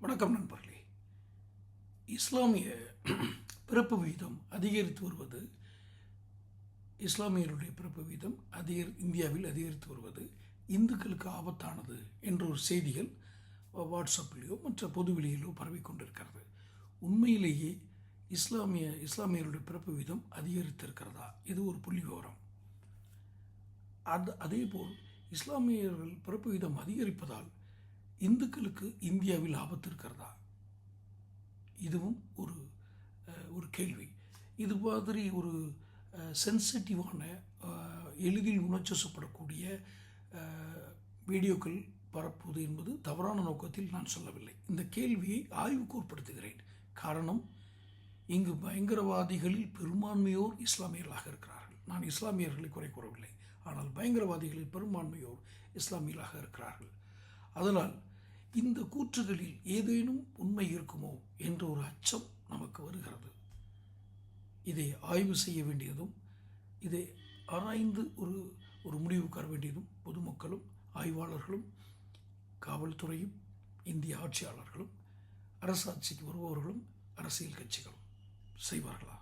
வணக்கம் நண்பர்களே. இஸ்லாமிய பிறப்பு வீதம் அதிகரித்து வருவது இஸ்லாமியருடைய பிறப்பு வீதம் அதிக இந்தியாவில் அதிகரித்து வருவது இந்துக்களுக்கு ஆபத்தானது என்ற ஒரு செய்திகள் வாட்ஸ்அப்பிலேயோ மற்ற பொதுவெளியிலோ பரவிக்கொண்டிருக்கிறது உண்மையிலேயே இஸ்லாமிய இஸ்லாமியருடைய பிறப்பு வீதம் அதிகரித்திருக்கிறதா? இது ஒரு புள்ளி விவரம் அது அதேபோல் இஸ்லாமியர்கள் பிறப்பு வீதம் அதிகரிப்பதால் இந்துக்களுக்கு இந்தியாவில் ஆபத்து இருக்கிறதா இதுவும் ஒரு ஒரு கேள்வி. இது மாதிரி ஒரு சென்சிட்டிவான எளிதில் உணர்ச்சப்படக்கூடிய வீடியோக்கள் பரப்புவது என்பது தவறான நோக்கத்தில் நான் சொல்லவில்லை. இந்த கேள்வியை ஆய்வுக்கு உட்படுத்துகிறேன். காரணம் இங்கு பயங்கரவாதிகளில் பெரும்பான்மையோர் இஸ்லாமியர்களாக இருக்கிறார்கள். நான் இஸ்லாமியர்களை குறை கூறவில்லை. ஆனால் பயங்கரவாதிகளில் பெரும்பான்மையோர் இஸ்லாமியர்களாக இருக்கிறார்கள். அதனால் இந்த கூற்றுகளில் ஏதேனும் உண்மை இருக்குமோ என்ற ஒரு அச்சம் நமக்கு வருகிறது. இதை ஆய்வு செய்ய வேண்டியதும் இதை ஆராய்ந்து ஒரு ஒரு முடிவுக்கு வர வேண்டியதும் பொதுமக்களும் ஆய்வாளர்களும் காவல்துறையும் இந்திய ஆட்சியாளர்களும் அரசாட்சிக்கு வருபவர்களும் அரசியல் கட்சிகளும் செய்வார்களா?